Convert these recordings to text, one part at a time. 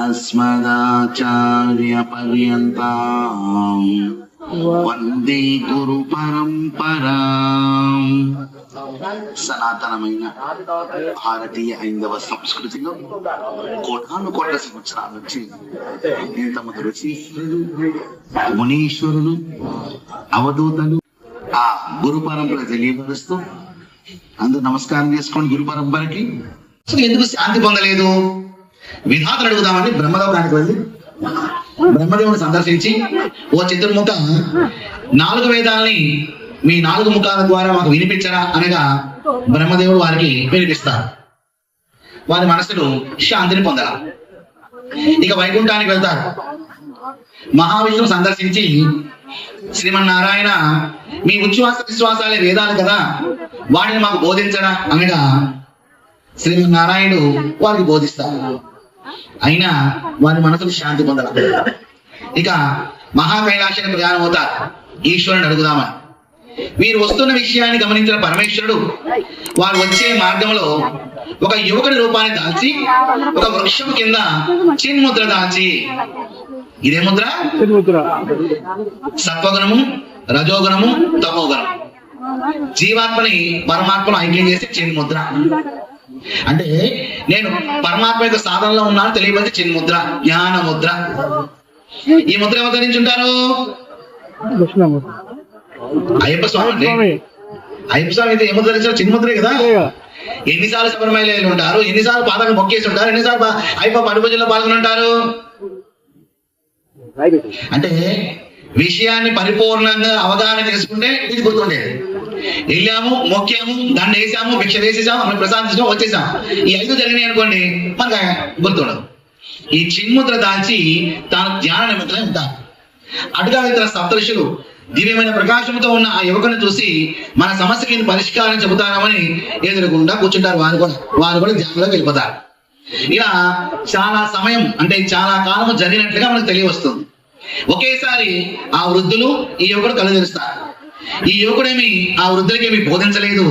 अस्मदाचार्यपर्यन्ताम् వందే గురు పరంపరా సనాతనమైన భారతీయ హైందవ సంస్కృతిలో కోటాను కోట్ల సంవత్సరాల నుంచి ఇంతమంది ఋషీశ్వరులు మునీశ్వరులు అవధూతలు ఆ గురు పరంపర తెలియపరుస్తూ అందరూ నమస్కారం చేసుకోండి గురు పరంపరకి అసలు ఎందుకు శాంతి పొందలేదు విధాతలు అడుగుదామని బ్రహ్మలోకానికి వెళ్ళి బ్రహ్మదేవుని సందర్శించి ఓ చతుర్ముఖ నాలుగు వేదాలని మీ నాలుగు ముఖాల ద్వారా మాకు వినిపించరా అనగా బ్రహ్మదేవుడు వారికి వినిపిస్తారు. వారి మనసులు శాంతిని పొందరా. ఇక వైకుంఠానికి వెళ్తారు. మహావిష్ణువు సందర్శించి శ్రీమన్నారాయణ మీ ఉచ్ఛ్వాస విశ్వాసాలే వేదాలు కదా వాటిని మాకు బోధించరా అనగా శ్రీమన్నారాయణుడు వారికి బోధిస్తారు. అయినా వారి మనసుకు శాంతి పొందాలి ఇక మహా కైలాసానికి ప్రయాణం అవుతారు ఈశ్వరుని అడుగుదామని. వీరు వస్తున్న విషయాన్ని గమనించిన పరమేశ్వరుడు వారు వచ్చే మార్గంలో ఒక యువకుడి రూపాన్ని దాల్చి ఒక వృక్షం కింద చిన్ముద్ర దాల్చి. ఇదే ముద్ర? సత్వగుణము రజోగుణము తమోగుణం జీవాత్మని పరమాత్మను ఐక్యం చేసి చిన్ ముద్ర అంటే నేను పరమాత్మ యొక్క సాధనలో ఉన్నాను తెలియబడి చిన్ ముద్ర జ్ఞాన ముద్ర. ఈ ముద్ర ఎవరు ధరించుంటారు అయ్యప్ప స్వామి అయ్యప్ప స్వామి. అయితే ఏ ముద్ర ధరించారు? చిన్న ముద్రే కదా? ఎన్నిసార్లు శబరిమల ఉంటారు? ఎన్నిసార్లు పాదాలు మొక్కేసి ఉంటారు? ఎన్నిసార్లు అయ్యప్ప పడుపూజలో పాల్గొని ఉంటారు? అంటే విషయాన్ని పరిపూర్ణంగా అవగాహన చేసుకుంటే ఇది గుర్తుండేది. వెళ్ళాము మొక్కాము దాన్ని వేసాము భిక్ష వేసేసాము అక్కడ ప్రసాదించాము వచ్చేసాం. ఈ ఐదు జరిగినాయి అనుకోండి మనకు గుర్తుండదు. ఈ చిన్ముద్ర దాల్చి తాను ధ్యాన నిమిత్తమై ఉంటారు అటుగా వెళ్తున్న సప్తరుషులు దివ్యమైన ప్రకాశంతో ఉన్న ఆ యువకుని చూసి మన సమస్యకి పరిష్కారం చెబుతామని ఎదురుకుండా కూర్చుంటారు వారు కూడా. వారు కూడా ధ్యానంలోకి వెళ్ళిపోతారు. ఇలా చాలా సమయం అంటే చాలా కాలం జరిగినట్లుగా మనకు తెలియవస్తుంది. ఒకేసారి ఆ వృద్ధులు ఈ యువకుడు కళ్ళు ఈ యువకుడేమి ఆ వృద్ధులకేమి బోధించలేదు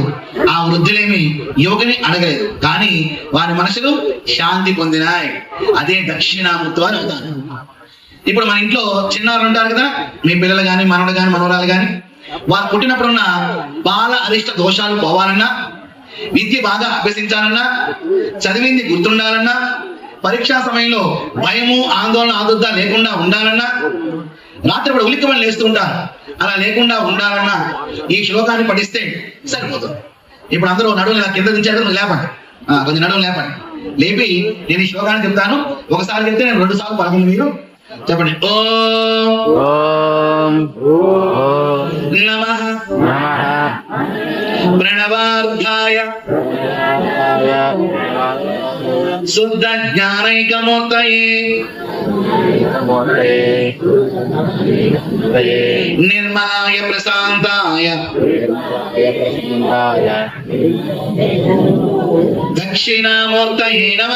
ఆ వృద్ధులేమి యువకుని అడగలేదు. కానీ వారి మనసులు శాంతి పొందినాయి. అదే దక్షిణామూర్తి వారు అవుతారు ఇప్పుడు మన ఇంట్లో చిన్నవారు ఉంటారు కదా మీ పిల్లలు కానీ మనవడు కానీ మనవరాలు కానీ వారు పుట్టినప్పుడున్న బాల అరిష్ట దోషాలు పోవాలన్నా విద్య బాగా అభ్యసించాలన్నా చదివింది గుర్తుండాలన్నా పరీక్షా సమయంలో భయము ఆందోళన ఆదుర్ద లేకుండా ఉండాలన్నా రాత్రి ఉలిక్కమని లేస్తూ ఉంటారు. అలా లేకుండా ఉండాలన్నా ఈ శ్లోకాన్ని పఠిస్తే సరిపోతుంది. ఇప్పుడు అందరూ నడువులు కింద దించారు మీరు లేపండి. కొంచెం నడువులు లేపండి. లేపి నేను ఈ శ్లోకాన్ని చెప్తాను. ఒకసారి చెప్తే నేను రెండు సార్లు పలకండి మీరు. చెప్పండి. ఓ. ఓం నమ. ప్రణవార్థాయ శుద్ధ జ్ఞానైకమూర్తయే నిర్మలాయ ప్రశాంతాయ. ప్రసన్నాయ దక్షిణామూర్తయే నమ.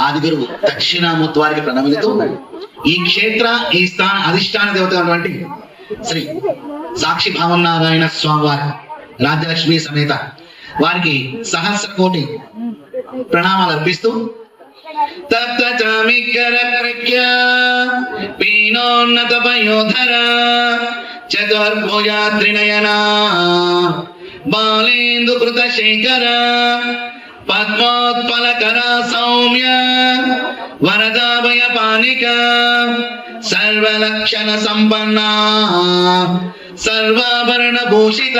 ఆది గురువు దక్షిణామూర్తి వారికి ప్రణమిలుతూ ఈ క్షేత్ర ఈ స్థాన అధిష్టాన దేవత అటువంటి శ్రీ సాక్షి భావనారాయణ స్వామి వారి రాజ్యలక్ష్మి సమేత వారికి సహస్ర కోటి ప్రణామాలు అర్పిస్తూ తప్త చామికర ప్రఖ్య పీనోన్నత పయోధర చతుర్భుజా త్రినయన బాలేందు కృత శేఖర పద్మోత్పలకర సౌమ్య వరదాభయ పానిక సర్వలక్షణ సంపన్నా సర్వాభరణ భూషిత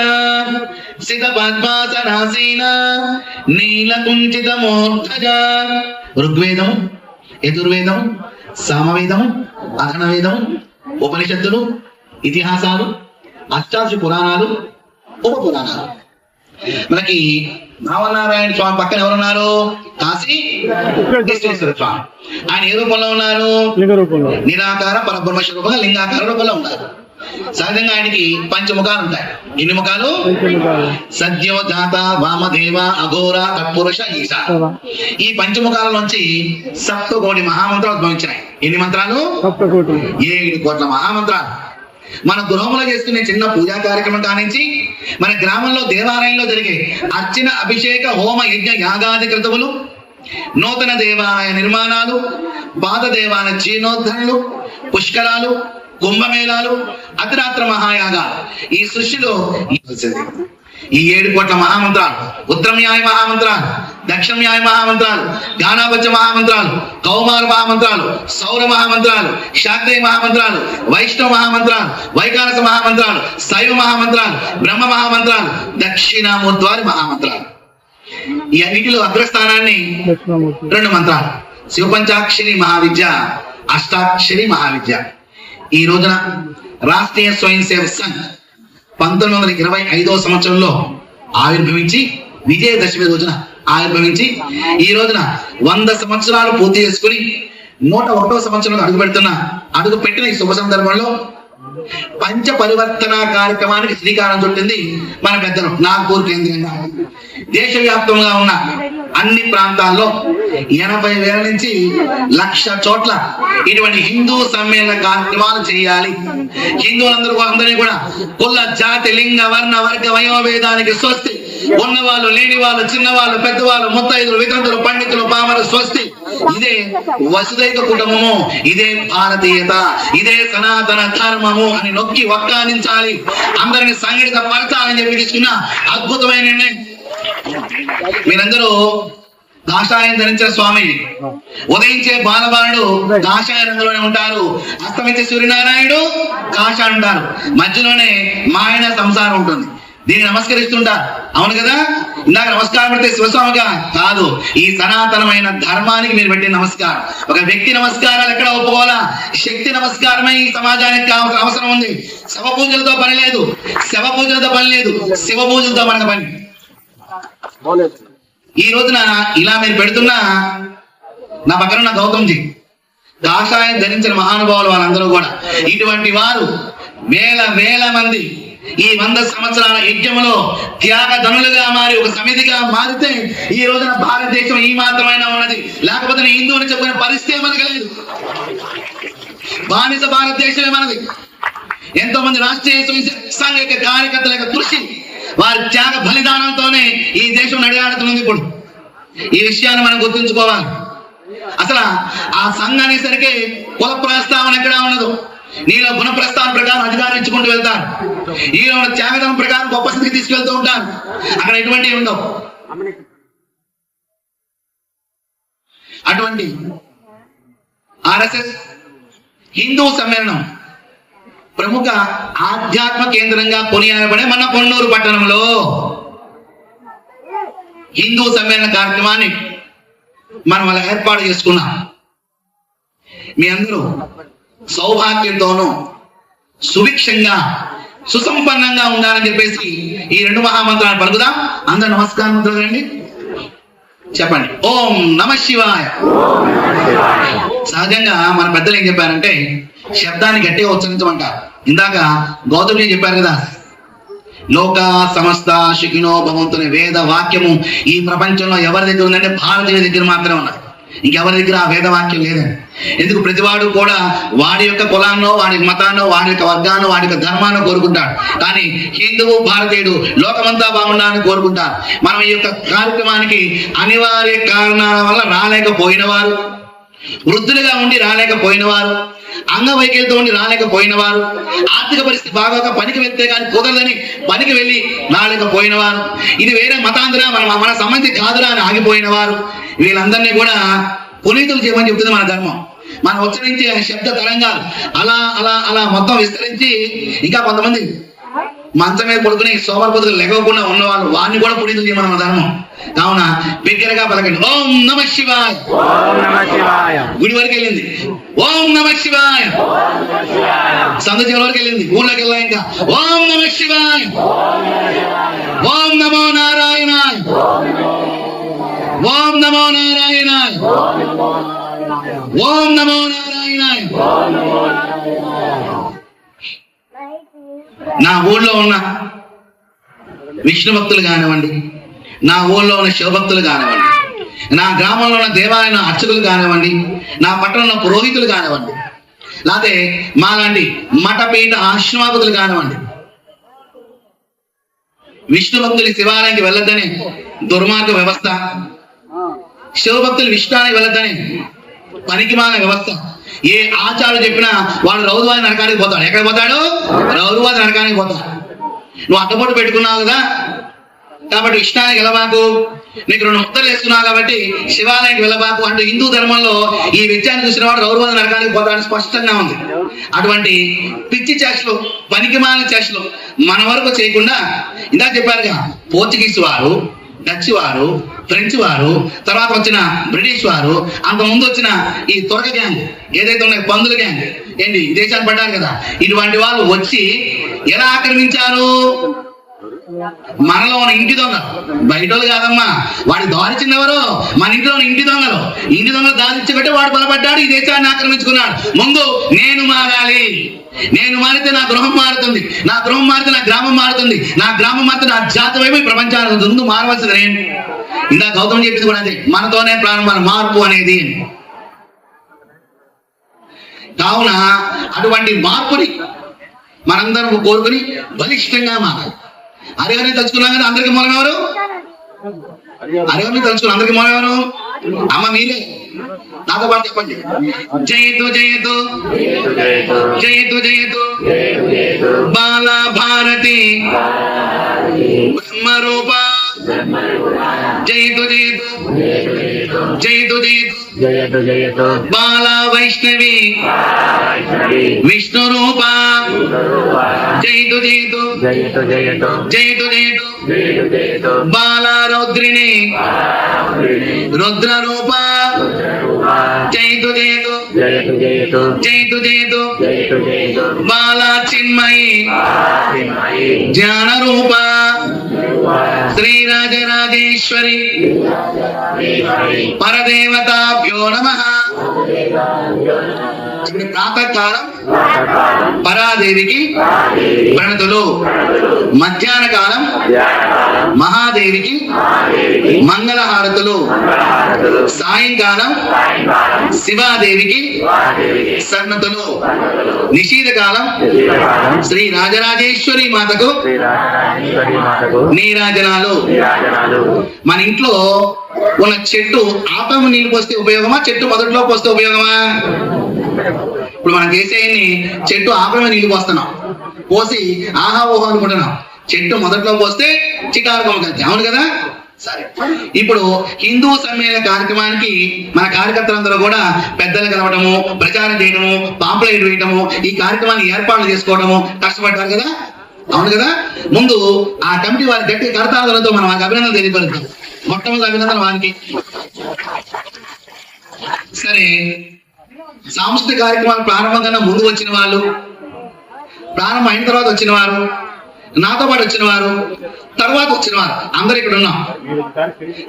సిత పద్మాసనాసీన నీలకుంచిత మూర్ధజ ఋగ్వేదం యజుర్వేదం సామవేదం అథర్వవేదం ఉపనిషత్తులు ఇతిహాసాలు అష్టాదశ పురాణాలు ఉప పురాణాలు మనకి భావనారాయణ స్వామి పక్కన ఎవరున్నారు? కాశీ విశ్వేశ్వర స్వామి. ఆయన ఏ రూపంలో ఉన్నారు? నిరాకార పరబ్రహ్మ రూపంగా లింగాకార రూపంలో ఉన్నారు. సహజంగా ఆయనకి పంచముఖాలు ఉంటాయి. ఎన్ని ముఖాలు? సద్యో జాత వామదేవ అఘోర తత్పురుష ఈశ. ఈ పంచముఖాల నుంచి సప్త కోటి మహామంత్రాలు ఉద్భవించినాయి. ఎన్ని మంత్రాలు? సప్తకోటి ఏడు కోట్ల మహామంత్రాలు. మన గృహంలో చేసుకునే చిన్న పూజా కార్యక్రమం కానించి మన గ్రామంలో దేవాలయంలో జరిగే అర్చన అభిషేక హోమ యజ్ఞ యాగాది క్రతువులు నూతన దేవాలయ నిర్మాణాలు పాత దేవాలయ జీర్ణోద్ధరణలు పుష్కరాలు కుంభమేళాలు అతిరాత్ర మహాయాగాలు. ఈ సృష్టిలో ఈ ఏడు కోట్ల మహామంత్రాలు ఉత్తరమ్యాయ మహామంత్రాలు దక్షిణమ్యాయ మహామంత్రాలు గానాపత్య మహామంత్రాలు కౌమార మహామంత్రాలు సౌర మహామంత్రాలు శాక్తేయ మహామంత్రాలు వైష్ణవ మహామంత్రాలు వైకానస మహామంత్రాలు శైవ మహామంత్రాలు బ్రహ్మ మహామంత్రాలు దక్షిణామూర్తివారి మహామంత్రాలు. ఈ అన్నిటిలో అగ్రస్థానాన్ని రెండు మంత్రాలు. శివపంచాక్షరి మహావిద్య అష్టాక్షరి మహావిద్య. ఈ రోజున రాష్ట్రీయ స్వయం సేవక్ సంఘ్ పంతొమ్మిది వందల ఇరవై ఐదవ సంవత్సరంలో ఆవిర్భవించి విజయదశమి రోజున ఆవిర్భవించి ఈ రోజున వంద సంవత్సరాలు పూర్తి చేసుకుని నూట ఒకటో సంవత్సరంలో అడుగు పెడుతున్న అడుగు పెట్టిన ఈ శుభ సందర్భంలో పంచ పరివర్తన కార్యక్రమానికి శ్రీకారం చుట్టింది మన పెద్దలు. నాగ్పూర్ కేంద్రంగా. దేశవ్యాప్తంగా ఉన్న అన్ని ప్రాంతాల్లో ఎనభై వేల నుంచి లక్ష చోట్ల ఇటువంటి హిందూ సమ్మేళన కార్యక్రమాలు చేయాలి. హిందువులందరూ అందరినీ కూడా కుల జాతి లింగ వర్ణ వర్గ వయోభేదానికి స్వస్తి. ఉన్నవాళ్ళు లేని వాళ్ళు చిన్నవాళ్ళు పెద్దవాళ్ళు ముత్తైదులు వితంతులు పండితులు పామర స్వస్తి. ఇదే వసుదైక కుటుంబము ఇదే భారతీయత ఇదే సనాతన ధర్మము అని నొక్కి వక్కానించాలి. అందరిని సంఘటిత పరచాలని చెప్పి తీసుకున్న అద్భుతమైన నిర్ణయం. మీరందరూ కాషాయం ధరించిన స్వామి. ఉదయించే బాలబాలుడు కాషాయ రంగులోనే ఉంటారు. అస్తమించే సూర్యనారాయణుడు కాషాయ ఉంటారు. మధ్యలోనే మాయన సంసారం ఉంటుంది. దీన్ని నమస్కరిస్తుంటా. అవును కదా? ఇందాక నమస్కారం పెడితే శివస్వామిగా? కాదు. ఈ సనాతనమైన ధర్మానికి మీరు పెట్టిన నమస్కారం. ఒక వ్యక్తి నమస్కారాలు ఎక్కడ ఒప్పుకోవాలా? శక్తి నమస్కారమే ఈ సమాజానికి అవసరం ఉంది. శవ పూజలతో పని లేదు. శవ పూజలతో పని లేదు. శివ పూజలతో మనకు పని. ఈ రోజున ఇలా మీరు పెడుతున్న నా పక్కన ఉన్న గౌతమ్జీ కాషాయం ధరించిన మహానుభావులు వాళ్ళందరూ కూడా. ఇటువంటి వారు వేల వేల మంది ఈ వంద సంవత్సరాల యజ్ఞములో త్యాగ ధనులుగా మారి ఒక సమితిగా మారితే ఈ రోజున భారతదేశం ఈ మాత్రమైన ఉన్నది. లేకపోతే నేను హిందువుని చెప్పుకునే పరిస్థితి మనకి లేదు. బానిస భారతదేశమే మనది. ఎంతో మంది రాష్ట్రీయ సాంఘిక సంఘ యొక్క కార్యకర్తల యొక్క కృషి వారి త్యాగ బలిదానంతోనే ఈ దేశం నడియాడుతున్నది ఇప్పుడు. ఈ విషయాన్ని మనం గుర్తుంచుకోవాలి. అసలు ఆ సంఘం అనేసరికి కుల ప్రస్తావన ఎక్కడ ఉండదు. నీలో గుణ ప్రస్థానం ప్రకారం అధికారించుకుంటూ వెళ్తాను వెళ్తారు. ఈలో త్యాగదనం ప్రకారం గొప్ప స్థితికి తీసుకెళ్తూ ఉంటాను అక్కడ ఎటువంటివి ఉండవు. అటువంటి ఆర్ఎస్ఎస్ హిందూ సమ్మేళనం ప్రముఖ ఆధ్యాత్మ కేంద్రంగా కొనియాడబడే మన పొన్నూరు పట్టణంలో హిందూ సమ్మేళన కార్యక్రమాన్ని మనం అలా ఏర్పాటు చేసుకున్నాం. మీ అందరూ సౌభాగ్యంతోనూ సుభిక్షంగా సుసంపన్నంగా ఉండాలని చెప్పేసి ఈ రెండు మహామంత్రాలు పలుకుదాం. అందరు నమస్కారం మంత్రులు రండి చెప్పండి. ఓం నమ శివాయ. సహజంగా మన పెద్దలు ఏం చెప్పారంటే శబ్దాన్ని గట్టిగా ఉచ్చరించమంటారు. ఇందాక గౌతమి చెప్పారు కదా? లోక సమస్త శిఖినో భగవంతుని వేద వాక్యము ఈ ప్రపంచంలో ఎవరి దగ్గర ఉందంటే భారతీయుల దగ్గర మాత్రమే ఉన్నది. ఇంకెవరి దగ్గర ఆ వేదవాక్యం లేదండి. ఎందుకు? ప్రతివాడు కూడా వాడి యొక్క కులాన్నో వాడి మతాన్నో వాడి యొక్క వర్గాన్నో వాడి యొక్క ధర్మాన్ని కోరుకుంటాడు. కానీ హిందువు భారతీయుడు లోకమంతా బాగుండాలని కోరుకుంటారు. మనం ఈ యొక్క కార్యక్రమానికి అనివార్య కారణాల వల్ల రాలేకపోయిన వారు వృద్ధులుగా ఉండి రాలేకపోయిన వారు అంగవైకల్యంతో రాలేకపోయిన వారు ఆర్థిక పరిస్థితి బాగోక పనికి వెళ్తే కానీ కుదరదని పనికి వెళ్ళి రాలేకపోయిన వారు ఇది వేరే మతాంతరా మన మన సంబంధి కాదురా అని ఆగిపోయిన వారు వీళ్ళందరినీ కూడా పునీతులు చేయమని చెబుతుంది మన ధర్మం. మనం ఉచ్చరించే శబ్ద తరంగాలు అలా అలా అలా మొత్తం విస్తరించి ఇంకా కొంతమంది మంచం మీద పడుకుని సోమరపతులు లెగవకుండా ఉన్నవాళ్ళు వారిని కూడా చేయమని మన ధర్మం. కావున బిగ్గరగా పలకండి. ఓం నమ శివాయ. గుడి వరకు వెళ్ళింది. ఓం నమ శివాయ. సందు వరకు వెళ్ళింది. ఊళ్ళోకి వెళ్ళా ఇంకా. ఓం నమ శివాయ. ఓం నమో నారాయణాయ ఓం నమో నారాయణాయ ఓం నమో నారాయణాయ నా ఊళ్ళో ఉన్న విష్ణు భక్తులు కానివ్వండి నా ఊళ్ళో ఉన్న శివభక్తులు కానివ్వండి నా గ్రామంలో ఉన్న దేవాలయ అర్చకులు కానివ్వండి నా పట్టణంలో పురోహితులు కానివ్వండి లేకపోతే మాలాంటి మఠపీఠ ఆశ్రమాపతులు కానివ్వండి. విష్ణు భక్తులు శివాలయానికి వెళ్ళొద్దని దుర్మార్గ వ్యవస్థ శివభక్తులు విష్ణానికి వెళ్ళొద్దని పనికిమాల వ్యవస్థ. ఏ ఆచారం చెప్పినా వాడు రౌదువాది నరకానికి పోతాడు. ఎక్కడ పోతాడు? రౌదువాది నరకానికి పోతాడు. నువ్వు అడ్డపొట్టు పెట్టుకున్నావు కదా? కాబట్టి ఇష్టానికి వెళ్ళబాకు. నీకు రెండు ముద్దలు వేసుకున్నావు కాబట్టి శివాలయానికి వెళ్ళబాకు అంటే హిందూ ధర్మంలో ఈ విద్యాన్ని చూసిన వాడు రౌరవాద నరకానికి పోతాడని స్పష్టంగా ఉంది. అటువంటి పిచ్చి చేష్టలు పనికిమాలిన చేష్టలు మన వరకు చేయకుండా ఇందాక చెప్పారుగా పోర్చుగీస్ వారు డచ్ వారు ఫ్రెంచ్ వారు తర్వాత వచ్చిన బ్రిటిష్ వారు అంత ముందు వచ్చిన ఈ తొరగ గ్యాంగ్ ఏదైతే ఉన్నాయి పందుల గ్యాంగ్ ఏంటి? ఈ దేశాన్ని పడ్డారు కదా. ఇటువంటి వాళ్ళు వచ్చి ఎలా ఆక్రమించారు? మనలో ఉన్న ఇంటి దొంగ. బయట వాళ్ళు కాదమ్మా. వాడి దారిచ్చినెవరు మన ఇంట్లో ఉన్న ఇంటి దొంగలు. ఇంటి దొంగలు దారిచ్చబట్టి వాడు బలపడ్డాడు ఈ దేశాన్ని ఆక్రమించుకున్నాడు. ముందు నేను మారాలి. నేను మారితే నా గృహం మారుతుంది. నా గృహం మారితే నా గ్రామం మారుతుంది. నా గ్రామం మారితే నా జాతి వైపు ఈ ప్రపంచానికి ముందు మారవలసింది నేను. ఇందా గౌతమ్ చెప్పింది కూడా అదే. మనతోనే ప్రారంభం మార్పు అనేది. కావున అటువంటి మార్పుని మనందరం కోరుకుని బలిష్టంగా మారాలి. అరేవని తలుచుకున్నాం కానీ అందరికి మూలం ఎవరు అరేవని తలుచుకున్నాం అందరికి మూలం ఎవరు అమ్మ మీరే. నాతో పాటు చెప్పండి. జయతు జయతు జయతు జయతు బాల భారతి. బ్రహ్మ రూపా जय तो जय तो बाला वैष्णवी। विष्णु रूपा। जय तो जय तो बाला रौद्रिणी। रुद्र रूपा। जय तो जय दुदीप बाला चिन्मयी। ज्ञान रूपा। శ్రీరాజరాజేశ్వరి పరదేవతాభ్యో నమ. అగ్ని ప్రాతకాలం పరాదేవికి ప్రణతులు. మధ్యాహ్న కాలం మహాదేవికి మంగళహారతులు. సాయంకాలం శివాదేవికి సన్నతులు నిషీధ కాలం శ్రీ రాజరాజేశ్వరి మాతకు నీరాజనాలు. మన ఇంట్లో ఉన్న చెట్టు ఆపము నీళ్ళు పోస్తే ఉపయోగమా చెట్టు మొదట్లో పోస్తే ఉపయోగమా? ఇప్పుడు మనం చేసేయన్ని చెట్టు ఆపమే నీళ్ళు పోస్తున్నాం. పోసి ఆహా ఊహ అనుకుంటున్నాం. చెట్టు మొదట్లో పోస్తే చిటారుకం కలిసి అవును కదా? సరే. ఇప్పుడు హిందూ సమ్మేళన కార్యక్రమానికి మన కార్యకర్తలందరూ కూడా పెద్దలు కలవటము ప్రచారం చేయడము పాంప్లెట్ వేయటము ఈ కార్యక్రమాన్ని ఏర్పాట్లు చేసుకోవడము కష్టపడ్డారు కదా? అవును కదా? ముందు ఆ కమిటీ వారి గట్టి కరతాలతో మనం వారికి అభినందన తెలియపరుద్దాం. మొట్టమొదటి అభినందన వారికి సరే. సాంస్కృతిక కార్యక్రమాలు ప్రారంభం కన్నా ముందు వచ్చిన వాళ్ళు ప్రారంభం అయిన తర్వాత వచ్చిన వారు నాతో పాటు వచ్చిన వారు తర్వాత వచ్చిన వారు అందరు ఇక్కడ ఉన్నాం.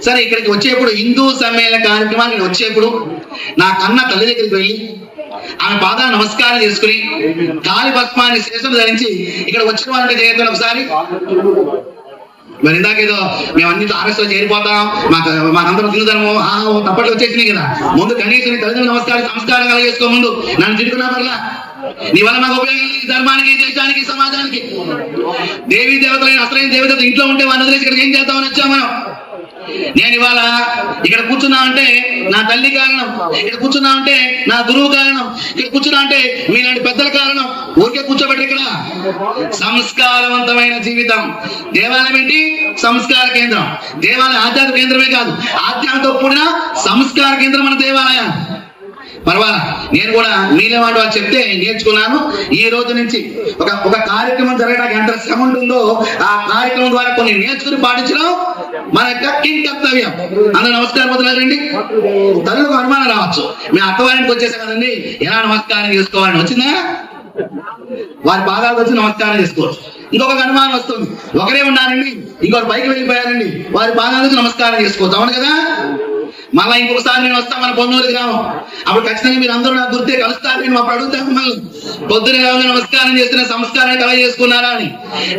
సరే ఇక్కడికి వచ్చేప్పుడు హిందూ సమ్మేళన కార్యక్రమానికి వచ్చేప్పుడు నా కన్న తల్లి దగ్గరికి వెళ్ళి ఆమె పాదాలు నమస్కారం చేసుకుని కాలి భస్మాన్ని శేషం ధరించి ఇక్కడ వచ్చిన వారిని చేయొద్దని ఒకసారి మరి ఇందాకేదో మేము అన్ని ఆర్ఎస్లో చేరిపోతాం మాకు మాకందరం తిరుగుతాము ధర్మం తప్పట్లు వచ్చేసినాయి కదా. ముందు కనీసం తల్లిదండ్రులు నమస్కారం సంస్కారం కల చేసుకో ముందు. నన్ను తిరుగుతున్నా మరలా. నీ వల్ల నాకు ఉపయోగం ధర్మానికి దేశానికి సమాజానికి. దేవీ దేవతలైన అసలైన దేవత ఇంట్లో ఉంటే వాళ్ళని ఇక్కడ ఏం చేద్దామని వచ్చాం మనం? నేను ఇవాళ ఇక్కడ కూర్చున్నా అంటే నా తల్లి కారణం ఇక్కడ కూర్చున్నా అంటే నా గురువు కారణం ఇక్కడ కూర్చున్నా అంటే మీలాంటి పెద్దల కారణం. ఊరికే కూర్చోబెట్టి ఇక్కడ. సంస్కారవంతమైన జీవితం. దేవాలయం ఏంటి? సంస్కార కేంద్రం. దేవాలయం ఆధ్యాత్మిక కేంద్రమే కాదు. ఆధ్యాత్మిక కూడిన సంస్కార కేంద్రం మన దేవాలయం. పర్వాలా నేను కూడా మీరే వాళ్ళు చెప్తే నేర్చుకున్నాను. ఈ రోజు నుంచి ఒక ఒక కార్యక్రమం జరగడానికి ఎంత శ్రమ ఉంటుందో ఆ కార్యక్రమం ద్వారా కొన్ని నేర్చుకుని పాటించడం మన యొక్క కింగ్ కర్తవ్యం అందరూ నమస్కారం వదలండి తల్లికి అనుమానం రావచ్చు. మేము అత్తవారికి వచ్చేసాం కదండి? ఎలా నమస్కారం చేసుకోవాలని వచ్చిందా? వారి పాదాలకు వచ్చి నమస్కారం చేసుకోవచ్చు. ఇంకొక అనుమానం వస్తుంది. ఒకరే ఉన్నారండి ఇంకొక పైకి వెళ్ళిపోయారండి. వారి పాదాలకు నమస్కారం చేసుకోవచ్చు. అవును కదా? మళ్ళా ఇంకొకసారి నేను వస్తాను మన పొన్నూరు రావు అప్పుడు ఖచ్చితంగా మీరు అందరూ నాకు గుర్తే కలుస్తారు నేను అప్పుడు అడుగుతాను మళ్ళీ పొద్దున లేవగానే నమస్కారం చేస్తున్న సంస్కారాన్ని కలగ చేసుకున్నారా అని.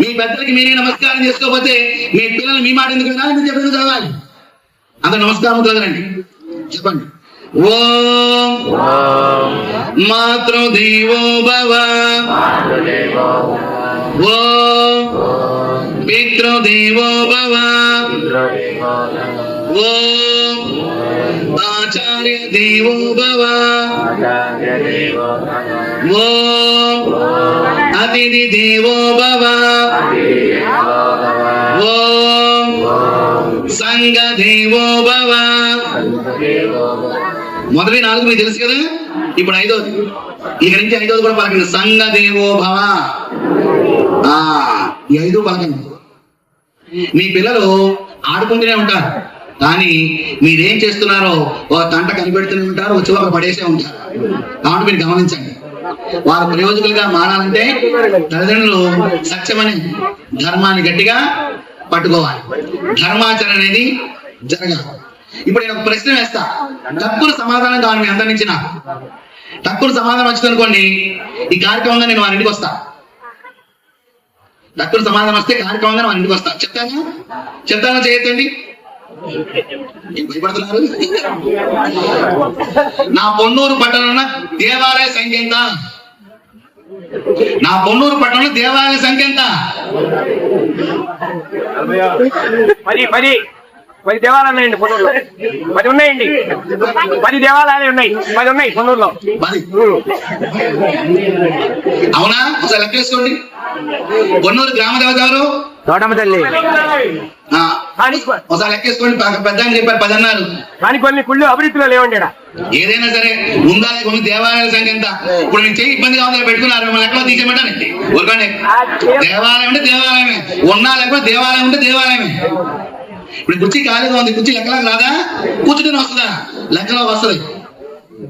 మీ పెద్దలకి మీరే నమస్కారం చేసుకోకపోతే మీ పిల్లలు మీ మాట ఎందుకు వినాలి? మీరు చెప్పేది చదవాలి? అందరు నమస్కారం చదవండి. చెప్పండి. ఓం ఓం మాతృదేవో భవ. మాతృదేవో ఓం ఓం పితృదేవో భవ. ఓం ఆచార్య దేవో భవ ఓ ఓం అతిథి దేవో భవ ఓం సంఘ దేవో భవ మొదటి నాలుగు మీకు తెలుసు కదా? ఇప్పుడు ఐదోది. ఇక నుంచి ఐదోది కూడా పలకండి. సంఘ దేవో భవ ఆ ఈ ఐదు పలకండి. మీ పిల్లలు ఆడుకుంటూనే ఉంటారు. కానీ మీరేం చేస్తున్నారో ఒక తంట కనిపెడుతూనే ఉంటారు వచ్చి ఒక పడేసే ఉంటారు. కాబట్టి మీరు గమనించండి. వారు ప్రయోజకులుగా మారాలంటే తల్లిదండ్రులు సత్యమని ధర్మాన్ని గట్టిగా పట్టుకోవాలి. ధర్మాచరణ అనేది జరగాలి. ఇప్పుడు నేను ఒక ప్రశ్న వేస్తా. తక్కువ సమాధానం కావాలి మీ అందరి నుంచి నాకు. తక్కువ సమాధానం వచ్చింది అనుకోండి ఈ కార్యక్రమంగా నేను వారి ఇంటికి వస్తా. తక్కువ సమాధానం వస్తే కార్యక్రమంగా వారి ఇంటికి వస్తా. చెప్తాను? చెప్తాను చేయొద్దండి? నా పొన్నూరు పట్టణంలో దేవాలయ సంఖ్య ఎంత? నా పొన్నూరు పట్టణంలో దేవాలయ సంఖ్య ఎంత? పది పది. పది దేవాలయాలు ఉన్నాయండి పొన్నూరులో. పది ఉన్నాయండి. పది దేవాలయాలు ఉన్నాయి. పది ఉన్నాయి పొన్నూరులో. పది. అవునా? ఒకసారి లెక్కేసుకోండి పొన్నూరు గ్రామ దేవత ఎవరు? తోటమ్మ తల్లి. ఒకసారి పెద్ద- అని చెప్పారు పది అన్నారు కానీ కొన్ని కుళ్ళు అభివృద్ధిలో లేవండి. ఏదైనా సరే ఉందా లేకుండా దేవాలయాల సంఖ్య ఎంత? ఇప్పుడు నేను చెయ్యి ఇబ్బంది కావాలి పెట్టుకున్నారు మిమ్మల్ని ఎక్కడ తీసేయమంటానండి ఊరుకోండి. దేవాలయం అంటే దేవాలయమే. ఉన్నా లేకపోతే దేవాలయం అంటే దేవాలయమే. ఇప్పుడు కుర్చీ ఖాళీగా ఉంది కుర్చీ లెక్కలకు రాదా? కూర్చుంటే వస్తుందా? లెక్కలో వస్తుంది.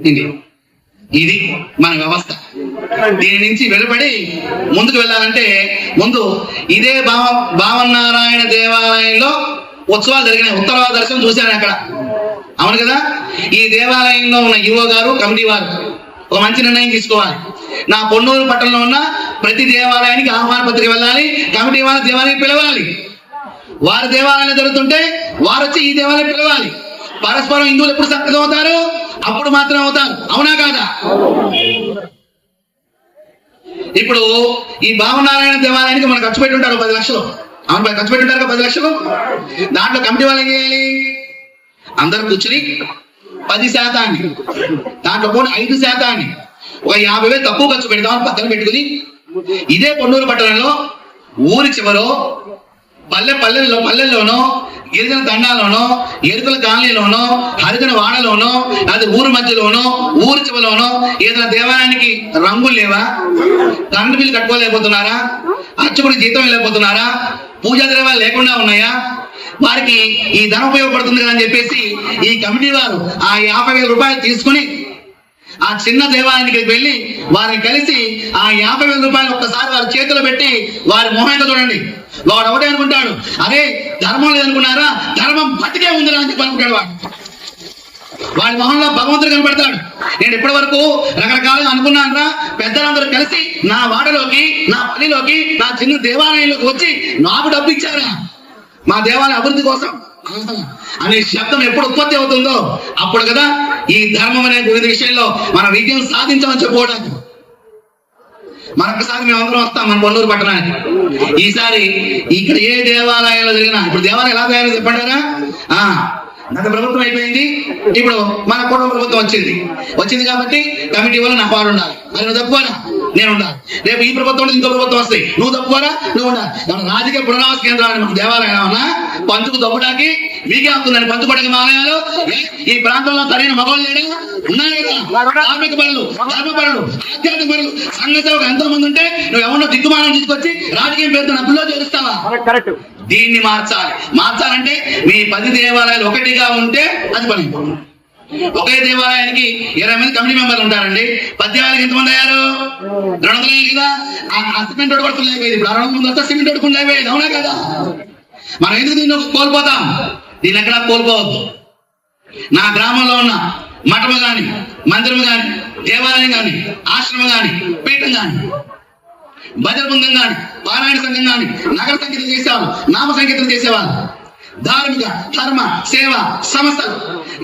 ఇది ఇది మన వ్యవస్థ. దీని నుంచి వెలువడి ముందుకు వెళ్ళాలంటే ముందు ఇదే భావ భావనారాయణ దేవాలయంలో ఉత్సవాలు జరిగినాయి. ఉత్తర దర్శనం చూశాను అక్కడ. అవును కదా? ఈ దేవాలయంలో ఉన్న యువ గారు కమిటీ వారు ఒక మంచి నిర్ణయం తీసుకోవాలి. నా పొన్నూరు పట్టణంలో ఉన్న ప్రతి దేవాలయానికి ఆహ్వాన పత్రిక వెళ్ళాలి కమిటీ వారి దేవాలయం పిలవాలి. వారి దేవాలయాలు జరుగుతుంటే వారు వచ్చి ఈ దేవాలయం పిలవాలి. పరస్పరం హిందువులు ఎప్పుడు సక్కగా అవుతారు? అప్పుడు మాత్రం అవుతాను అవునా కాదా? ఇప్పుడు ఈ భావనారాయణ దేవాలయానికి మనం ఖర్చు పెట్టి ఉంటారు పది లక్షలు. అవును ఖర్చు పెట్టి ఉంటారు పది లక్షలు? దాంట్లో కమిటీ వాళ్ళు ఏం చేయాలి? అందరు కూర్చుని పది శాతాన్ని. దాంట్లో పోనీ ఐదు శాతాన్ని. ఒక యాభై వేలు తక్కువ ఖర్చు పెడతామని పక్కన పెట్టుకుని ఇదే కొన్నూరు పట్టణంలో ఊరి చివరో పల్లె పల్లెల్లో పల్లెల్లోనో గిరిజన తండాల్లోనో ఎరుకల కాలనీలోనో హరిజన వాడలోనో అది ఊరు మధ్యలోనో ఊరి చివలోనో ఏదైనా దేవాలయానికి రంగులు లేవా? Current bill కట్టుకోలేకపోతున్నారా? అర్చకుడి జీతం లేకపోతున్నారా పూజా ద్రవ్యాలు లేకుండా ఉన్నాయా? వారికి ఈ ధనం ఉపయోగపడుతుంది కదా అని చెప్పేసి ఈ కమిటీ వారు ఆ యాభై వేల రూపాయలు తీసుకుని ఆ చిన్న దేవాలయానికి వెళ్ళి వారిని కలిసి ఆ యాభై వేల రూపాయలు ఒక్కసారి వారి చేతిలో పెట్టి వారి మొహంగా చూడండి. వాడు ఒకటే అనుకుంటాడు. అరే ధర్మం లేదనుకున్నారా? ధర్మం బతికే ఉంది అని చెప్పి అనుకుంటాడు వాడు. వాడి మొహంలో భగవంతుడు కనపడతాడు. నేను ఇప్పటి వరకు రకరకాలుగా అనుకున్నాను పెద్దలందరూ కలిసి నా వాడలోకి నా పనిలోకి నా చిన్న దేవాలయంలోకి వచ్చి నాకు డబ్బు ఇచ్చారా? మా దేవాలయ అభివృద్ధి కోసం. అనే శబ్దం ఎప్పుడు ఉత్పత్తి అవుతుందో అప్పుడు కదా ఈ ధర్మం అనే గురి విషయంలో మన విజయం సాధించామని చెప్పుకోవడానికి. మరొకసారి మేము అందరం వస్తాం మన బొల్లూరు పట్టణానికి. ఈసారి ఇక్కడ ఏ దేవాలయాల్లో జరిగినా ఇప్పుడు దేవాలయం ఎలా తయారు చెప్పంటారా? ఆ గత ప్రభుత్వం అయిపోయింది. ఇప్పుడు మన కుటుంబ ప్రభుత్వం వచ్చింది. వచ్చింది కాబట్టి కమిటీ వల్ల నా పాలు ఉండాలి. మరి నువ్వు నేను ఉండాలి రేపు ఈ ప్రభుత్వం ఇంకో ప్రభుత్వం వస్తాయి. నువ్వు తప్పుకోరా నువ్వు ఉండాలి రాజకీయ పునరావాస కేంద్రాలు మన దేవాలయం ఏమన్నా పంచుకు దొబ్బడానికి మీకే అవుతుందని పంచుకోవడానికి మా ఆలయాలు ఏ? ఈ ప్రాంతంలో సరైన మగవాళ్ళు లేడా? ఉన్నాయి కదా కార్మిక పనులు ధర్మ పనులు ఆధ్యాత్మిక పనులు సంఘ సేవకు ఎంతో మంది ఉంటే నువ్వు ఎవరినో దిక్కుమానం తీసుకొచ్చి రాజకీయం పేరుతో నబ్బుల్లో చేరుస్తావా? కరెక్ట్. దీన్ని మార్చాలి. మార్చాలంటే మీ పది దేవాలయాలు ఒకటిగా ఉంటే అది పని. ఒకే దేవాలయానికి ఇరవై మంది కమిటీ మెంబర్లు ఉంటారండి. పది ఎంతమంది అయ్యారు? రెండు వందలు కదా ఆ- సిమెంట్ రోడ్డు కూడా లేకపోయేది ఇప్పుడు వస్తే సిమెంట్ రోడ్డు లేకపోయేది అవునా కదా? మనం ఎందుకు దీన్ని కోల్పోతాం? దీన్ని ఎక్కడా కోల్పోవద్దు. నా గ్రామంలో ఉన్న మఠము గాని మందిరము గాని దేవాలయం గాని ఆశ్రమం గాని పీఠం గాని భజన బృందం గాని పారాయణ సంఘం గాని నగర సంగీతం చేసేవాళ్ళు నామ సంగీతం చేసేవాళ్ళు. ధార్మిక ధర్మ సేవ సంస్థలు.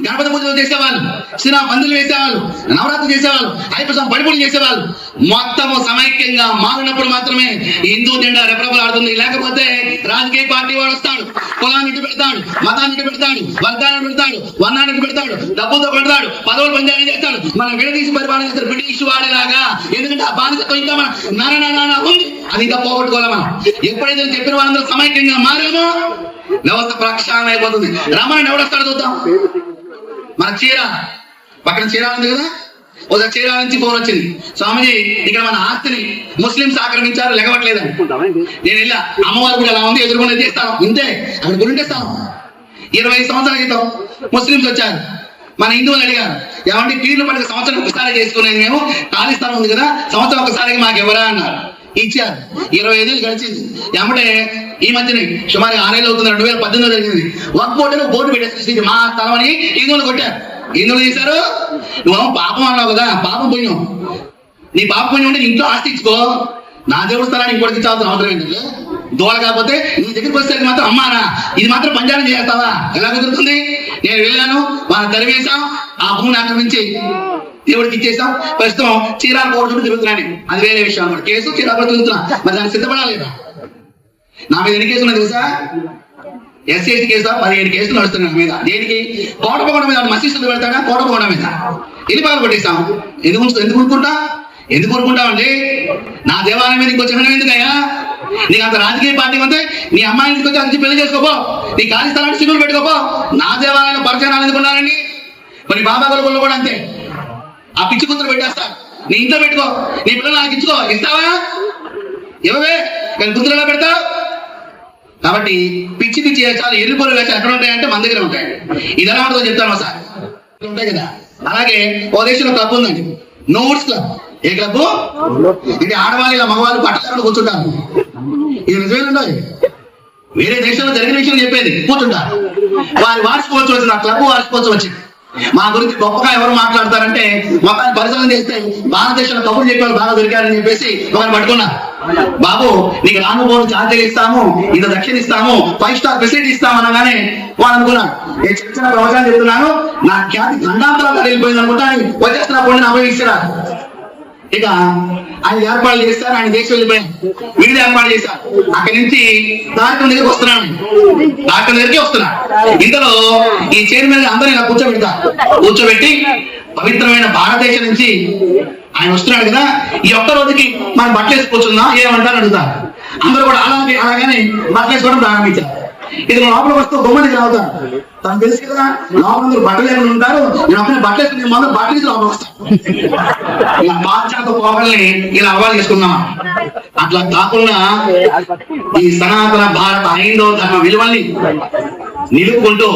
గణపతి పూజలు చేసేవాళ్ళు సినిమా పందులు వేసేవాళ్ళు నవరాత్రి చేసేవాళ్ళు ఐపసం పడిపూలు చేసేవాళ్ళు. మొత్తము సమైక్యంగా మారినప్పుడు మాత్రమే హిందూ జెండా రెపరెపలాడుతుంది. లేకపోతే రాజకీయ పార్టీ వాడు వస్తాడు కులాన్ని ఇటు పెడతాడు మతాన్ని ఇటు పెడతాడు వర్గాన్ని పెడతాడు వర్ణాన్ని ఇటు పెడతాడు డబ్బుతో పెడతాడు పదవులు పంచాయతీ చేస్తాడు. మనం విడదీసి పరిపాలన చేస్తారు బ్రిటిష్ వాడిలాగా. ఎందుకంటే ఆ బానిసత్వం ఇంకా మన నర ఉంది. అది ఇంకా పోగొట్టుకోవాలి మనం? ఎప్పుడైతే చెప్పిన వాళ్ళందరూ సమైక్యంగా మారామో వ్యవస్థ ప్రక్షాళన అయిపోతుంది. రమణ ఎవడొస్తాడు చూద్దాం. మన చీర. పక్కన చీర ఉంది కదా? ఒక చీర నుంచి ఫోన్ వచ్చింది. స్వామిజీ ఇక్కడ మన ఆస్తిని ముస్లింస్ ఆక్రమించారు లెగవట్లేదు నేను ఇలా అమ్మవారు కూడా అలా ఉంది ఎదుర్కొనేది చేస్తాను ఇంతే. అక్కడ గురింటేస్తాను ఇరవై సంవత్సరాల క్రితం ముస్లింస్ వచ్చారు. మన హిందువులు అడిగారు ఏమంటే పీర్లు పండుగ సంవత్సరం ఒకసారి చేసుకునేది మేము? ఖాళీ స్థలం ఉంది కదా. సంవత్సరం ఒకసారి మాకు ఎవరా అన్నారు. ఇచ్చారు. ఇరవై ఐదు గడిచింది. ఎమ్మటే ఈ మధ్యనే సుమారు ఆరేళ్ళు అవుతుంది రెండు వేల పద్దెనిమిది జరిగింది. వర్క్ బోర్డు బోర్డు పెట్టేసి ఇది మా స్థలం అని ఇందులో కొట్టారు. ఇందులో చేశారు నువ్వు పాపం అన్నావు కదా పాపం పుణ్యం నీ పాప పుణ్యం ఉంటే ఇంట్లో ఆస్తిచ్చుకో నా దేవుడు స్థలాన్ని ఇంకోటికి ఇచ్చాల్సిన అవసరం ఏంటంటే దోల కాకపోతే నీ దగ్గరికి వస్తే మాత్రం అమ్మానా. ఇది మాత్రం పంచారం చేస్తావా? ఎలా కుదురుతుంది నేను వెళ్ళాను వాళ్ళని తరివేశాం. ఆ భూమిని ఆక్రమించి దేవుడికి ఇచ్చేసాం. ప్రస్తుతం చీరాలు కోర్టు తిరుగుతున్నాను అది వేరే విషయం అన్నమాట. కేసు చీరాలు తిరుగుతున్నా మరి దానికి సిద్ధపడాలేదా నా మీద ఎన్ని కేసులు తెలుసా? SC ST case? పదిహేడు కేసులు నడుస్తున్నాయి మీద. దేనికి? కోటపగొండ మీద మసీసులు పెడతాడా? కోటపగొండ మీద. ఎన్ని పగలు కొట్టేస్తాం ఎందుకు ఎందుకు ఊరుకుంటా? ఎందుకు ఊరుకుంటామండి నా దేవాలయం మీద ఇంకో చిహ్నం ఎందుకయ్యా నీకు అంత రాజకీయ పార్టీ ఉంటే నీ అమ్మాయిని వచ్చి అంచి పెళ్ళి చేసుకోపో నీ ఖాళీ స్థలాన్ని సిగ్గులు పెట్టుకోపో నా దేవాలయం పరిచయాలు ఎందుకున్నారండి మరి బాబా గొలుగులు కూడా అంతే. ఆ పిచ్చి కుతురు పెట్టేస్తాను నీ ఇంట్లో పెట్టుకో. నీ పిల్లలు నాకు ఇచ్చుకో ఇస్తావా? ఇవ్వవే. కానీ కుతురు ఎలా పెడతావు కాబట్టి పిచ్చి పిచ్చి వేషాలు ఎల్లిపోలు వేషాలు ఎక్కడ ఉంటాయంటే మన దగ్గర ఉంటాయి ఇది ఎలా ఉంటుందో చెప్తాను సార్ ఉంటాయి కదా. అలాగే ఓ దేశంలో క్లబ్ ఉందండి. నోట్స్ క్లబ్ ఏ క్లబ్ ఇది ఆడవాళ్ళు ఇలా మగవాళ్ళు పట్టకుండా కూర్చుంటారు. ఇది నిజమేనండి వేరే దేశంలో జరిగిన విషయం చెప్పేది. కూర్చుంటారు. వారి వార్షికోత్సవం వచ్చింది. ఆ క్లబ్ వార్షికోత్సవం వచ్చింది. మా గురించి గొప్పగా ఎవరు మాట్లాడతారంటే మొత్తాన్ని పరిశోధన చేస్తే భారతదేశంలో కబుర్లు చెప్పేవాళ్ళు బాగా దొరికారని చెప్పేసి ఒకరిని పట్టుకున్నారు. బాబు నీకు రాను పోను ఛార్జీలు ఇస్తాము ఇంత దక్షిణ ఇస్తాము ఫైవ్ స్టార్ ఫెసిలిటీ ఇస్తాము అనగానే వాడు అనుకున్నాడు నేను చిన్న చిన్న ప్రవచనం చెప్తున్నాను నా ఖ్యాతి ఖండాంతరాలు వెళ్ళిపోయింది అనుకుంటా వచ్చేస్తున్నా పోండి నా అనుభవిస్తున్నారు ఇక ఆయన ఏర్పాటు చేస్తారు ఆయన దేశం వెళ్ళిపోయాను వీళ్ళు ఏర్పాటు చేశారు. అక్కడి నుంచి డాక్టర్ దగ్గరికి వస్తున్నాను డాక్టర్ దగ్గరికి వస్తున్నాను ఇంతలో ఈ చైర్మన్ అందరూ ఇలా కూర్చోబెడతా. కూర్చోబెట్టి పవిత్రమైన భారతదేశం నుంచి ఆయన వస్తున్నాడు కదా ఈ ఒక్క రోజుకి మనం బట్టలు వేసి ఏమంటారు అడుగుతారు అందరూ కూడా అలాగే అలాగనే బట్టలు వేసుకోవడం ప్రారంభించారు. ఇది లోపల వస్తూ బొమ్మడి అవుతారు. తనకు తెలుసు కదా లోపల అందరూ బట్టలు ఏమైనా ఉంటారు? నేను అప్పుడు బట్టలు వేసుకుని మొదలు బట్టలు లోపల వస్తాను. పాశ్చాత్య పోకల్ని ఇలా అలవాటు చేసుకున్నామా అట్లా కాకుండా ఈ సనాతన భారత హైందవ ధర్మ విలువల్ని నిలుపుకుంటూ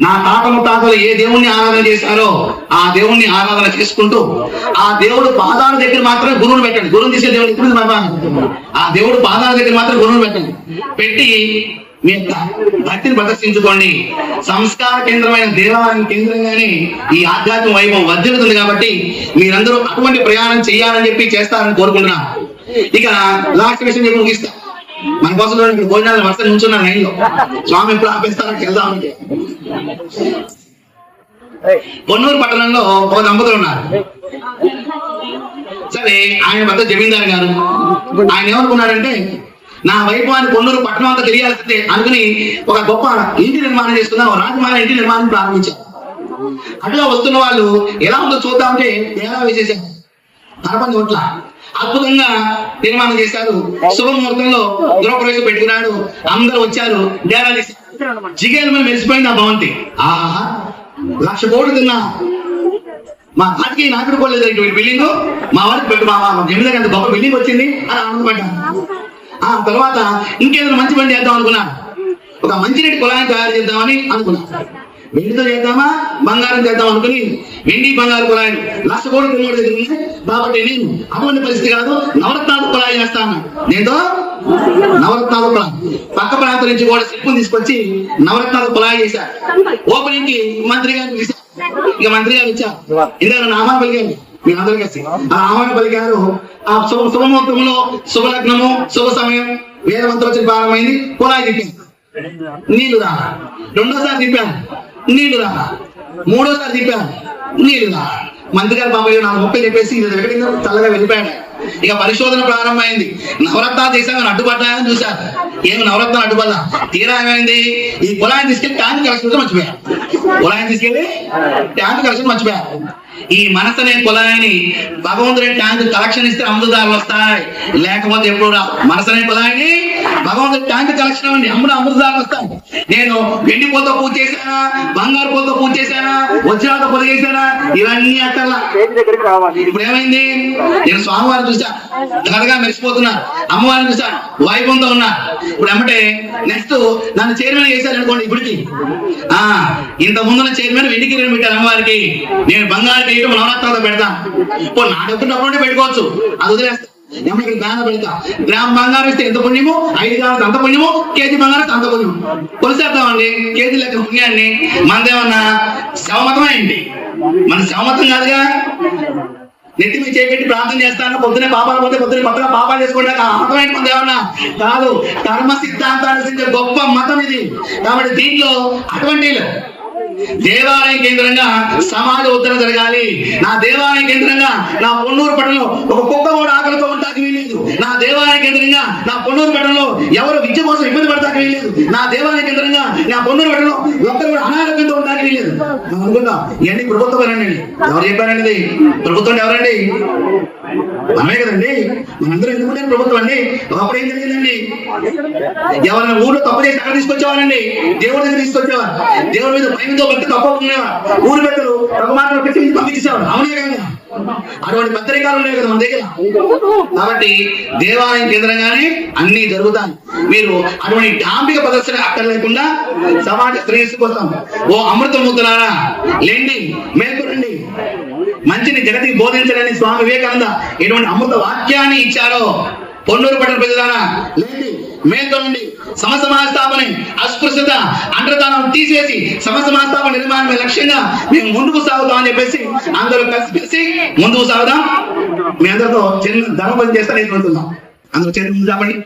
నా తాత ముత్తాతలు ఏ దేవుణ్ణి ఆరాధన చేశారో ఆ దేవుణ్ణి ఆరాధన చేసుకుంటూ ఆ దేవుడు పాదాల దగ్గర మాత్రమే గురువుని పెట్టండి. గురువుని తీసే దేవుడు ఇప్పుడు బాబా? ఆ దేవుడు పాదాల దగ్గర మాత్రం గురువుని పెట్టండి. పెట్టి మీ యొక్క భక్తిని ప్రదర్శించుకోండి. సంస్కార కేంద్రమైన దేవాలయం కేంద్రంగానే ఈ ఆధ్యాత్మిక వైభవం వర్ధిల్లుతుంది కాబట్టి మీరందరూ అటువంటి ప్రయాణం చేయాలని చెప్పి చేస్తారని కోరుకుంటున్నా. ఇక లాస్ట్ విషయం చెప్పి ముగిస్తా. మన కోసం చూడండి ఇక్కడ భోజనాలు వరుస నుంచున్నారు లైన్లో స్వామి ఎప్పుడు ఆపేస్తారని వెళ్దామంటే పొన్నూరు పట్టణంలో ఒక దంపతులు ఉన్నారు. సరే ఆయన పెద్ద జమీందారు గారు. ఆయన ఏమనుకున్నారంటే నా వైభవాన్ని పొన్నూరు పట్టణం అంతా తెలియాల్సిందే అనుకుని ఒక గొప్ప ఇంటి నిర్మాణం చేసుకున్నాం ఒక రాజమాల ఇంటి నిర్మాణం ప్రారంభించాం. అట్లా వస్తున్న వాళ్ళు ఎలా ఉందో చూద్దామంటే ఎలా వేసేసారు. నలభై చోట్ల అద్భుతంగా నిర్మాణం చేశారు. శుభముహూర్తంలో గృహప్రవేశం పెట్టుకున్నాడు. అందరూ వచ్చారు. డేరా జిగేలు మీద మెరిసిపోయింది ఆ భవంతి. ఆహా. లక్ష కోట్లు తిన్నా. మా నాటికి నాకుడు ఇటువంటి బిల్డింగ్ మా వారికి పెట్టు మా మా అంత గొప్ప బిల్డింగ్ వచ్చింది. అని ఆనందపడ్డాను ఆ తర్వాత ఇంకేదైనా మంచి పని చేద్దాం అనుకున్నాను ఒక మంచినీటి కుళాయిని తయారు చేద్దామని అనుకున్నాను వెండితో చేద్దామా? బంగారం చేద్దాం అనుకుని వెండి బంగారు కుళాయి లక్ష కోట్లు దగ్గర ఉంది. కాబట్టి నేను అటువంటి పరిస్థితి కాదు. నవరత్నాలు కుళాయి చేస్తాను నేను నవరత్నాలు కుళాయి పక్క ప్రాంతం నుంచి కూడా శిల్పం తీసుకొచ్చి నవరత్నాలు కుళాయి చేశారు ఓపెనింగ్కి మంత్రి గారిని ఇక మంత్రి గారు ఇచ్చారు ఇందాక నా ఆహ్వానం పలికారు మీ అందరూ ఆ ఆహ్వానం పలికారు. ఆ శుభ శుభముహూర్తంలో శుభలగ్నము శుభ సమయం వేదవంతం వచ్చి ప్రారంభమైంది కులాయి తిప్పింది నీళ్ళు రా. రెండోసారి తిప్పాను నీళ్ళు రా. మూడోసారి తిప్పాను నీళ్ళు రా. మంత్రి గారు బాబాయ్ నాకు ముప్పై చెప్పేసి ఇది ఎక్కడికి చల్లగా వెళ్ళిపోయాడు. ఇక పరిశోధన ప్రారంభమైంది. నవరత్నాలు చేశాను అడ్డుపడ్డాయని చూశారు. ఏమి నవరత్నాలు అడ్డుపడ్డా? తీరా ఏమైంది? ఈ కులాయిని తీసుకెళ్ళి ట్యాంక్ కలెక్షన్ మర్చిపోయారు. కులాయిని తీసుకెళ్ళి ట్యాంక్ కలెక్షన్ మర్చిపోయారు. ఈ మనసు అనే కులాయిని భగవంతుడు ట్యాంక్ కలెక్షన్ ఇస్తే అమృతాలు వస్తాయి. లేకపోతే ఎప్పుడు రా? మనసు అనే కులాయిని భగవంతుడి ట్యాంక్ కలెక్షన్ అవ్వండి అమ్ముడు అమృతాలు వస్తాయి. నేను వెండి పోతో పూజ చేశానా? బంగారు పోతో పూజ చేశానా? వజ్రాలతో పూజ చేశానా? ఇవన్నీ రావాలి. ఇప్పుడు ఏమైంది? నేను స్వామివారిని చూసా. ధరగా మెరిసిపోతున్నా. అమ్మవారిని చూసా. వైభవంతో ఉన్నా. ఇప్పుడు ఏమంటే నెక్స్ట్ నన్ను చైర్మన్ చేశారు అనుకోండి ఇప్పటికి. ఆ ఇంత ముందున్న చైర్మన్ వెండి కిరీటం పెట్టారు అమ్మవారికి. నేను బంగారు కిరీటం నవరత్నాలతో పెడతా. ఇప్పుడు నా డబ్బు డబ్బు పెట్టుకోవచ్చు. అది వదిలేస్తా. ఎవరికి జ్ఞానం పెడతా. గ్రామ బంగారం ఇస్తే ఎంత పుణ్యము? ఐదు గ్రాములు అంత పుణ్యము? కేజీ బంగారం ఇస్తే అంత పుణ్యం కొలిసేద్దామండి. కేజీ లెక్క పుణ్యాన్ని. మనదేమన్నా శవమతమే ఏంటి? మన శవమతం కాదుగా. నెత్తి మీద చేపెట్టి ప్రార్థన చేస్తాను. పొద్దునే పాపాలు పోతే పొద్దునే పక్కన పాపాలు చేసుకుంటా అర్థమైన మంది ఏమన్నా కాదు కర్మ సిద్ధాంతాన్ని గొప్ప మతం ఇది. కాబట్టి దీంట్లో అటువంటి దేవాలయం కేంద్రంగా సమాజ ఉద్ధరణ జరగాలి. నా దేవాలయం కేంద్రంగా నా పొన్నూరు పట్టణంలో ఒక కుక్క కూడా ఆకలితో ఉంటాకి వీలేదు నా దేవాలయం కేంద్రంగా నా పొన్నూరు పట్టణంలో ఎవరు విద్య కోసం ఇబ్బంది పడతాకి వీలేదు నా దేవాలయం కేంద్రంగా నా పొన్నూరు పట్టణంలో ఒక్కరు కూడా అనారోగ్యంతో ఉండడానికి వీలేదు మనం అనుకుందాం ఇవన్నీ ప్రభుత్వమేనండి ఎవరు చెప్పారండి ప్రభుత్వం ఎవరండి? మనమే కదండి? మనందరం ఎందుకుంటే ప్రభుత్వం అండి? ఒకప్పుడు ఏం జరిగిందండి? ఎవరైనా ఊర్లో తప్పు చేసి అక్కడ తీసుకొచ్చేవారండి? దేవుడి దగ్గర తీసుకొచ్చేవారు. దేవుడి మీద భయంతో భక్తి తప్పకుండా ఊరు పెద్దలు ఒక మాటలు పెట్టి పంపించేసేవారు. అవునే కదా? అటువంటి పత్రికాలు ఉన్నాయి కదా మన దగ్గర. కాబట్టి దేవాలయం కేంద్రంగానే అన్ని జరుగుతాయి. మీరు అటువంటి డాంబిక ప్రదర్శన అక్కడ లేకుండా సమాజ శ్రేయస్సు కోసం ఓ అమృతమూర్తులారా లేండి. మేల్కొనండి. మంచిని జగతికి బోధించడానికి స్వామి వివేకానంద ఎటువంటి అమృత వాక్యాన్ని ఇచ్చారో పొన్నూరు పట్టణ ప్రజలారా లేండి. మేల్కొనండి నుండి సమసమాస్థాపన అస్పృశ్యత అంటదానం తీసేసి సమసమాస్థాపన నిర్మాణమే లక్ష్యంగా మేము ముందుకు సాగుతాం అని చెప్పేసి అందరూ కలిసి కలిసి ముందుకు సాగుదాం. మీ అందరితో చిన్న ధర్మపతి చేస్తా నేర్చుకుంటున్నాం అందరూ చేతి ముందు చాపండి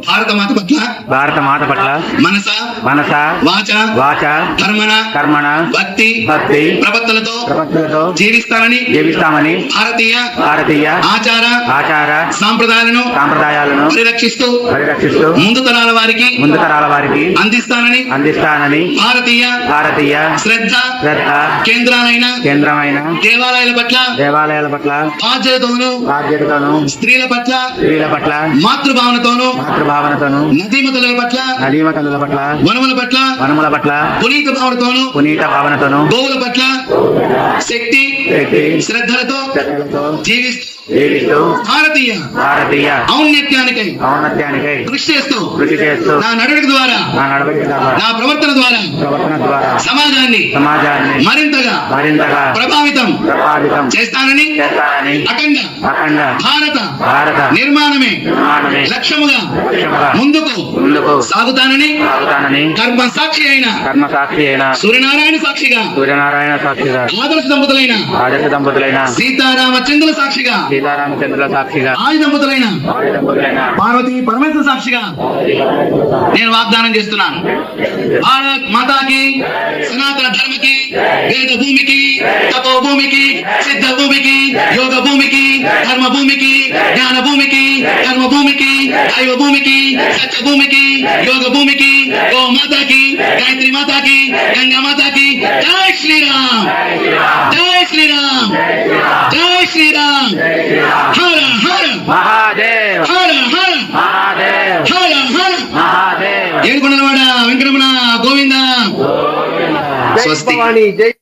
భారత మాత పట్ల భారత మాత పట్ల మనస మనస వాచ వాచ కర్మణ కర్మణ భక్తి భక్తి ప్రవర్తనతో ప్రపంచంతో జీవిస్తానని జీవిస్తామని భారతీయ భారతీయ ఆచార ఆచార సాంప్రదాయాలను సాంప్రదాయాలను పరిరక్షిస్తూ పరిరక్షిస్తూ ముందు తరాల వారికి ముందు తరాల వారికి అందిస్తానని అందిస్తానని భారతీయ భారతీయ శ్రద్ధ శ్రద్ధ కేంద్రాలైన కేంద్రమైన దేవాలయాల పట్ల దేవాలయాల పట్ల బాధ్యతతోనూ బాధ్యతతోను స్త్రీల పట్ల స్త్రీల పట్ల మాతృభావనతోనూ మాతృభావనతోను నదీమతుల పట్ల నదీమతనుల పట్ల వనముల పట్ల వనముల పట్ల పునీత భావనతోనూ పునీత భావనతోను గోవుల పట్ల శక్తి శక్తి శ్రద్ధలతో శ్రద్ధలతో జీవిస్తూ జీవిస్తూ భారతీయ భారతీయ ఔన్నత్యానికై ఔన్నత్యానికై కృషి చేస్తూ కృషి చేస్తూ నా నడవడిక ద్వారా నా నడవడిక ద్వారా నా ప్రవర్తన ద్వారా ప్రవర్తన ద్వారా సమాజాన్ని సమాజాన్ని మరింతగా మరింతగా ప్రభావితం ప్రభావితం చేస్తానని చేస్తానని అఖండ అఖండ భారత భారత నిర్మాణమే నిర్మాణమే లక్ష్యముగా లక్ష్యముగా ముందుకు ముందుకు సాగుతానని సాగుతానని కర్మ సాక్షి అయిన కర్మ సాక్షి అయిన సూర్యనారాయణ సాక్షిగా సూర్యనారాయణ సాక్షిగా ఆదర్శ దంపతులైన ఆదర్శ దంపతులైన సీతారామచంద్రుల సాక్షిగా సీతారామచంద్రుల సాక్షిగా. ఆది దంపతులైన పార్వతి పరమేశ్వర సాక్షిగా నేను వాగ్దానం చేస్తున్నాను. భారత్ మాతాకి సనాతన ధర్మకి వేద భూమికి తపో భూమికి సిద్ధ భూమికి యోగ భూమికి ధర్మ భూమికి జ్ఞాన భూమికి కర్మ భూమికి దైవ భూమికి సత్య భూమికి యోగ భూమికి గో మాతాకి గాయత్రి మాతాకి గంగా మాతాకి జై శ్రీరామ్. జై శ్రీరామ్. జై శ్రీరామ్. హర హర. మహాదేవ్. హర హర. మహాదేవ్. హర హర. మహాదేవ్. ఏడుకొండలవాడ వెంకటరమణ గోవింద. స్వస్తి. జై